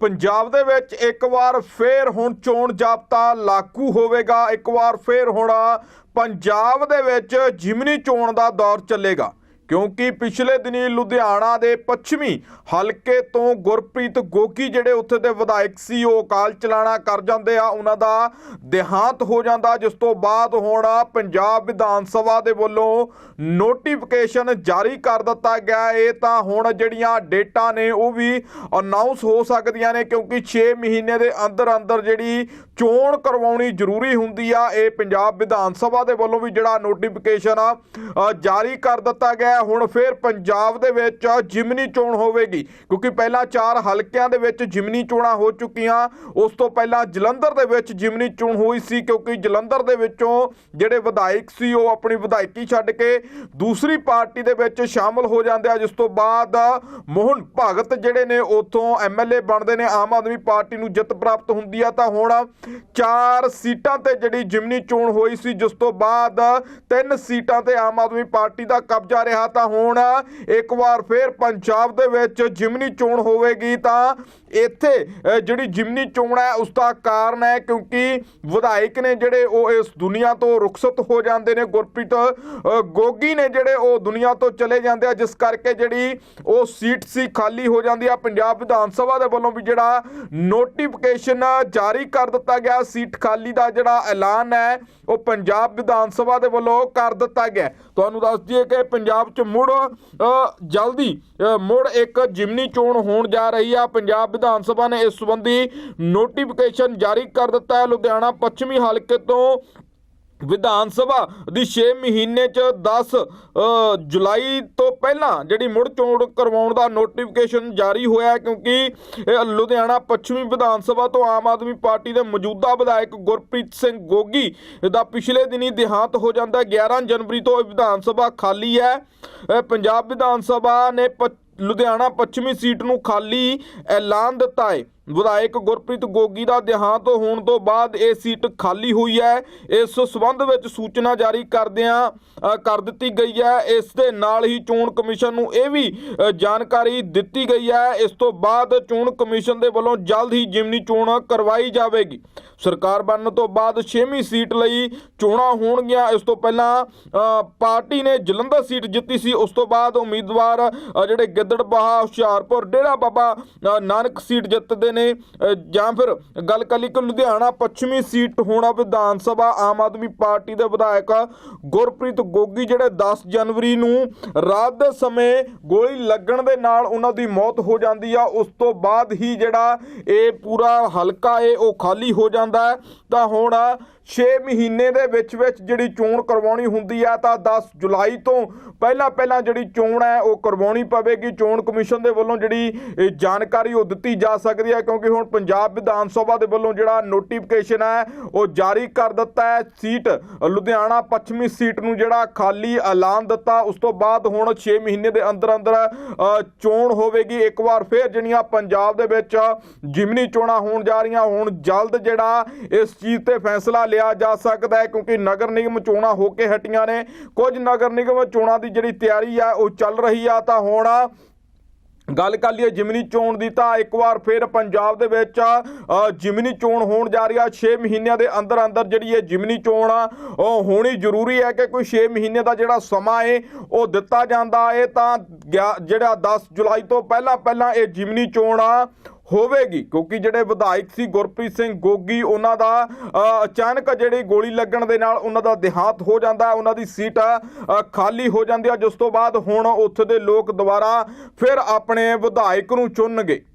ਪੰਜਾਬ ਦੇ ਵਿੱਚ ਇੱਕ ਵਾਰ ਫੇਰ ਹੁਣ ਚੋਣ ਜਾਬਤਾ ਲਾਗੂ ਹੋਵੇਗਾ, ਇੱਕ ਵਾਰ ਫੇਰ ਹੁਣ ਪੰਜਾਬ ਦੇ ਵਿੱਚ ਜਿਮਨੀ ਚੋਣ ਦਾ ਦੌਰ ਚੱਲੇਗਾ। ਕਿਉਂਕਿ ਪਿਛਲੇ ਦਿਨੀ ਲੁਧਿਆਣਾ ਦੇ ਪੱਛਮੀ ਹਲਕੇ ਤੋਂ ਗੁਰਪ੍ਰੀਤ ਗੋਕੀ ਜਿਹੜੇ ਉੱਥੇ ਦੇ ਵਿਧਾਇਕ ਸੀ, ਉਹ ਕਾਲ ਚਲਾਣਾ ਕਰ ਜਾਂਦੇ ਆ। ਉਹਨਾਂ ਦਾ ਦੇਹਾਂਤ ਹੋ ਜਾਂਦਾ, ਜਿਸ ਤੋਂ ਬਾਅਦ ਹੁਣ ਪੰਜਾਬ ਵਿਧਾਨ ਸਭਾ ਦੇ ਵੱਲੋਂ ਨੋਟੀਫਿਕੇਸ਼ਨ ਜਾਰੀ ਕਰ ਦਿੱਤਾ ਗਿਆ। ਇਹ ਤਾਂ ਹੁਣ ਜਿਹੜੀਆਂ ਡੇਟਾਂ ਨੇ, ਉਹ ਵੀ ਅਨਾਉਂਸ ਹੋ ਸਕਦੀਆਂ ਨੇ, ਕਿਉਂਕਿ 6 ਮਹੀਨੇ ਦੇ ਅੰਦਰ ਅੰਦਰ ਜਿਹੜੀ ਚੋਣ ਕਰਵਾਉਣੀ ਜ਼ਰੂਰੀ ਹੁੰਦੀ ਆ, ਇਹ ਪੰਜਾਬ ਵਿਧਾਨ ਸਭਾ ਦੇ ਵੱਲੋਂ ਵੀ ਜਿਹੜਾ ਨੋਟੀਫਿਕੇਸ਼ਨ ਆ ਜਾਰੀ ਕਰ ਦਿੱਤਾ ਗਿਆ। ਹੈ। ਹੁਣ ਫਿਰ ਪੰਜਾਬ ਦੇ ਵਿੱਚ ਜਿਮਨੀ ਚੋਣ ਹੋਵੇਗੀ। ਕਿਉਂਕਿ ਪਹਿਲਾਂ ਚਾਰ ਹਲਕਿਆਂ ਦੇ ਵਿੱਚ ਜਿਮਨੀ ਚੋਣਾਂ ਹੋ ਚੁੱਕੀਆਂ। ਉਸ ਤੋਂ ਪਹਿਲਾਂ ਜਲੰਧਰ ਦੇ ਵਿੱਚ ਜਿਮਨੀ ਚੋਣ ਹੋਈ ਸੀ, ਕਿਉਂਕਿ ਜਲੰਧਰ ਦੇ ਵਿੱਚੋਂ ਜਿਹੜੇ ਵਿਧਾਇਕ ਸੀ, ਉਹ ਆਪਣੀ ਵਿਧਾਇਕੀ ਛੱਡ ਕੇ ਦੂਸਰੀ ਪਾਰਟੀ ਦੇ ਵਿੱਚ ਸ਼ਾਮਲ ਹੋ ਜਾਂਦੇ ਆ, ਜਿਸ ਤੋਂ ਬਾਅਦ ਮੋਹਨ ਭਗਤ ਜਿਹੜੇ ਨੇ, ਉਥੋਂ ਐਮਐਲਏ ਬਣਦੇ ਨੇ, ਆਮ ਆਦਮੀ ਪਾਰਟੀ ਨੂੰ ਜਿੱਤ ਪ੍ਰਾਪਤ ਹੁੰਦੀ ਆ। ਤਾਂ ਹੁਣ ਚਾਰ ਸੀਟਾਂ ਤੇ ਜਿਹੜੀ ਜਿਮਨੀ ਚੋਣ ਹੋਈ ਸੀ, ਜਿਸ ਤੋਂ ਬਾਅਦ ਤਿੰਨ ਸੀਟਾਂ ਤੇ ਆਮ ਆਦਮੀ ਪਾਰਟੀ ਦਾ ਕਬਜ਼ਾ ਰਿਹਾ। ਤਾਂ ਹੁਣ ਇੱਕ ਵਾਰ ਫੇਰ ਪੰਜਾਬ ਦੇ ਵਿੱਚ ਜਿਮਨੀ ਚੋਣ ਹੋਵੇਗੀ ਤਾਂ ਇੱਥੇ ਜਿਹੜੀ ਜਿਮਨੀ ਚੋਣ ਹੈ, ਉਸ ਦਾ ਕਾਰਨ ਹੈ ਕਿਉਂਕਿ ਵਿਧਾਇਕ ਨੇ ਜਿਹੜੇ ਉਹ ਇਸ ਦੁਨੀਆ ਤੋਂ ਰੁਖਸਤ ਹੋ ਜਾਂਦੇ ਨੇ, ਗੁਰਪ੍ਰੀਤ ਗੋਗੀ ਨੇ ਜਿਹੜੇ ਉਹ ਦੁਨੀਆ ਤੋਂ ਚਲੇ ਜਾਂਦੇ ਆ, ਜਿਸ ਕਰਕੇ ਜਿਹੜੀ ਉਹ ਸੀਟ ਸੀ ਖਾਲੀ ਹੋ ਜਾਂਦੀ ਆ। ਪੰਜਾਬ ਵਿਧਾਨ ਸਭਾ ਦੇ ਵੱਲੋਂ ਵੀ ਜਿਹੜਾ ਨੋਟੀਫਿਕੇਸ਼ਨ ਜਾਰੀ ਕਰ ਦਿੱਤਾ ਗਿਆ, ਸੀਟ ਖਾਲੀ ਦਾ ਜਿਹੜਾ ਐਲਾਨ ਹੈ, ਉਹ ਪੰਜਾਬ ਵਿਧਾਨ ਸਭਾ ਦੇ ਵੱਲੋਂ ਕਰ ਦਿੱਤਾ ਗਿਆ। ਤੁਹਾਨੂੰ ਦੱਸ ਦਈਏ ਕਿ ਪੰਜਾਬ 'ਚ ਮੁੜ ਅ, ਜਲਦੀ ਅ, ਮੁੜ ਇੱਕ ਜਿਮਨੀ ਚੋਣ ਹੋਣ ਜਾ ਰਹੀ ਆ। ਪੰਜਾਬ ਵਿਧਾਨ ਸਭਾ ਨੇ ਇਸ ਸੰਬੰਧੀ ਨੋਟੀਫਿਕੇਸ਼ਨ ਜਾਰੀ ਕਰ ਦਿੱਤਾ ਹੈ। ਲੁਧਿਆਣਾ ਪੱਛਮੀ ਹਲਕੇ ਤੋਂ ਵਿਧਾਨ ਸਭਾ ਦੀ 6 ਮਹੀਨੇ ਚ 10 ਜੁਲਾਈ ਤੋਂ ਪਹਿਲਾਂ ਜਿਹੜੀ ਮੁੜ ਚੋਣ ਕਰਵਾਉਣ ਦਾ ਨੋਟੀਫਿਕੇਸ਼ਨ ਜਾਰੀ ਹੋਇਆ ਕਿਉਂਕਿ ਲੁਧਿਆਣਾ ਪੱਛਮੀ ਵਿਧਾਨ ਸਭਾ ਤੋਂ ਆਮ ਆਦਮੀ ਪਾਰਟੀ ਦੇ ਮੌਜੂਦਾ ਵਿਧਾਇਕ ਗੁਰਪ੍ਰੀਤ ਸਿੰਘ ਗੋਗੀ ਦਾ ਪਿਛਲੇ ਦਿਨੀ ਦੇਹਾਂਤ ਹੋ ਜਾਂਦਾ ਹੈ। 11 ਜਨਵਰੀ ਤੋਂ ਵਿਧਾਨ ਸਭਾ ਖਾਲੀ ਹੈ ਪੰਜਾਬ ਵਿਧਾਨ ਸਭਾ ਨੇ ਪ- ਲੁਧਿਆਣਾ ਪੱਛਮੀ ਸੀਟ ਨੂੰ ਖਾਲੀ ਐਲਾਨ ਦਿੱਤਾ ਹੈ। ਵਿਧਾਇਕ ਗੁਰਪ੍ਰੀਤ ਗੋਗੀ ਦਾ ਦੇਹਾਂਤ ਹੋਣ ਤੋਂ ਬਾਅਦ ਇਹ ਸੀਟ ਖਾਲੀ ਹੋਈ ਹੈ। ਇਸ ਸਬੰਧ ਵਿੱਚ ਸੂਚਨਾ ਜਾਰੀ ਕਰਦਿਆਂ ਕਰ ਦਿੱਤੀ ਗਈ ਹੈ। ਇਸ ਦੇ ਨਾਲ ਹੀ ਚੋਣ ਕਮਿਸ਼ਨ ਨੂੰ ਇਹ ਵੀ ਜਾਣਕਾਰੀ ਦਿੱਤੀ ਗਈ ਹੈ। ਇਸ ਤੋਂ ਬਾਅਦ ਚੋਣ ਕਮਿਸ਼ਨ ਦੇ ਵੱਲੋਂ ਜਲਦ ਹੀ ਜਿਮਨੀ ਚੋਣ ਕਰਵਾਈ ਜਾਵੇਗੀ। ਸਰਕਾਰ ਬਣਨ ਤੋਂ ਬਾਅਦ 6ਵੀਂ ਸੀਟ ਲਈ ਚੋਣਾਂ ਹੋਣਗੀਆਂ। ਇਸ ਤੋਂ ਪਹਿਲਾਂ ਪਾਰਟੀ ਨੇ ਜਲੰਧਰ ਸੀਟ ਜਿੱਤੀ ਸੀ। ਉਸ ਤੋਂ ਬਾਅਦ ਉਮੀਦਵਾਰ ਜਿਹੜੇ ਗਿੱਦੜਬਾਹਾ ਹੁਸ਼ਿਆਰਪੁਰ, ਡੇਰਾ ਬਾਬਾ ਨਾਨਕ ਸੀਟ ਜਿੱਤਦੇ ਨੇ। ਜਾਂ ਫਿਰ ਗੱਲ ਕਰ ਲਈ ਕਿ ਲੁਧਿਆਣਾ ਪੱਛਮੀ ਸੀਟ ਹੋਣਾ ਵਿਧਾਨ ਸਭਾ, ਆਮ ਆਦਮੀ ਪਾਰਟੀ ਦੇ ਵਿਧਾਇਕ ਗੁਰਪ੍ਰੀਤ ਗੋਗੀ, ਜਿਹੜੇ 10 ਜਨਵਰੀ ਨੂੰ ਰਾਤ ਦੇ ਸਮੇਂ ਗੋਲੀ ਲੱਗਣ ਦੇ ਨਾਲ ਉਹਨਾਂ ਦੀ ਮੌਤ ਹੋ ਜਾਂਦੀ ਆ। ਉਸ ਤੋਂ ਬਾਅਦ ਹੀ ਜਿਹੜਾ ਇਹ ਪੂਰਾ ਹਲਕਾ ਏ, ਉਹ ਖਾਲੀ ਹੋ ਜਾਂਦਾ ਹੈ, ਤਾਂ ਹੁਣ 6 ਮਹੀਨੇ ਦੇ ਵਿੱਚ ਵਿੱਚ ਜਿਹੜੀ ਚੋਣ ਕਰਵਾਉਣੀ ਹੁੰਦੀ ਆ, ਤਾਂ 10 ਜੁਲਾਈ ਤੋਂ ਪਹਿਲਾਂ ਪਹਿਲਾਂ ਜਿਹੜੀ ਚੋਣ ਹੈ, ਉਹ ਕਰਵਾਉਣੀ ਪਵੇਗੀ। ਚੋਣ ਕਮਿਸ਼ਨ ਦੇ ਵੱਲੋਂ ਜਿਹੜੀ ਇਹ ਜਾਣਕਾਰੀ ਉਹ ਦਿੱਤੀ ਜਾ ਸਕਦੀ ਹੈ, ਕਿਉਂਕਿ ਹੁਣ ਪੰਜਾਬ ਵਿਧਾਨ ਸਭਾ ਦੇ ਵੱਲੋਂ ਜਿਹੜਾ ਨੋਟੀਫਿਕੇਸ਼ਨ ਹੈ, ਉਹ ਜਾਰੀ ਕਰ ਦਿੱਤਾ ਹੈ। ਸੀਟ, ਲੁਧਿਆਣਾ ਪੱਛਮੀ ਸੀਟ ਨੂੰ ਜਿਹੜਾ ਖਾਲੀ ਐਲਾਨ ਦਿੱਤਾ, ਉਸ ਤੋਂ ਬਾਅਦ ਹੁਣ 6 ਮਹੀਨੇ ਦੇ ਅੰਦਰ ਅੰਦਰ ਚੋਣ ਹੋਵੇਗੀ। ਇੱਕ ਵਾਰ ਫਿਰ ਜਿਹੜੀਆਂ ਪੰਜਾਬ ਦੇ ਵਿੱਚ ਜਿਮਨੀ ਚੋਣਾਂ ਹੋਣ ਜਾ ਰਹੀਆਂ, ਹੁਣ ਜਲਦ ਜਿਹੜਾ ਇਸ ਚੀਜ਼ ਤੇ ਫੈਸਲਾ ਲਿਆ ਜਾ ਸਕਦਾ ਹੈ ਕਿਉਂਕਿ ਨਗਰ ਨਿਗਮ ਚੋਣਾਂ ਹੋ ਕੇ ਹਟੀਆਂ ਨੇ। ਕੁਝ ਨਗਰ ਨਿਗਮ ਚੋਣਾਂ ਦੀ ਜਿਹੜੀ ਤਿਆਰੀ ਆ, ਉਹ ਚੱਲ ਰਹੀ ਆ। ਤਾਂ ਹੁਣ ਗੱਲ ਕਰ ਲਈਏ ਜਿਮਨੀ ਚੋਣ ਦੀ, ਤਾਂ ਇੱਕ ਵਾਰ ਫਿਰ ਪੰਜਾਬ ਦੇ ਵਿੱਚ ਜਿਮਨੀ ਚੋਣ ਹੋਣ ਜਾ ਰਹੀ ਆ। 6 ਮਹੀਨਿਆਂ ਦੇ ਅੰਦਰ ਅੰਦਰ ਜਿਹੜੀ ਇਹ ਜਿਮਨੀ ਚੋਣ ਆ, ਉਹ ਹੋਣੀ ਜ਼ਰੂਰੀ ਹੈ ਕਿ ਕੋਈ 6 ਮਹੀਨੇ ਦਾ ਜਿਹੜਾ ਸਮਾਂ ਏ, ਉਹ ਦਿੱਤਾ ਜਾਂਦਾ ਏ। ਤਾਂ ਗਿਆ- ਜਿਹੜਾ 10 ਜੁਲਾਈ ਤੋਂ ਪਹਿਲਾਂ ਪਹਿਲਾਂ ਇਹ ਜਿਮਨੀ ਚੋਣ ਆ ਹੋਵੇਗੀ, ਕਿਉਂਕਿ ਜਿਹੜੇ ਵਿਧਾਇਕ ਸੀ ਗੁਰਪ੍ਰੀਤ ਸਿੰਘ ਗੋਗੀ, ਉਹਨਾਂ ਦਾ ਅਚਾਨਕ ਜਿਹੜੀ ਗੋਲੀ ਲੱਗਣ ਦੇ ਨਾਲ ਉਹਨਾਂ ਦਾ ਦੇਹਾਂਤ ਹੋ ਜਾਂਦਾ ਉਹਨਾਂ ਦੀ ਸੀਟ ਖਾਲੀ ਹੋ ਜਾਂਦੀ ਆ ਜਿਸ ਤੋਂ ਬਾਅਦ ਹੁਣ ਉੱਥੇ ਦੇ ਲੋਕ ਦੁਬਾਰਾ ਫਿਰ ਆਪਣੇ ਵਿਧਾਇਕ ਨੂੰ ਚੁਣਨਗੇ।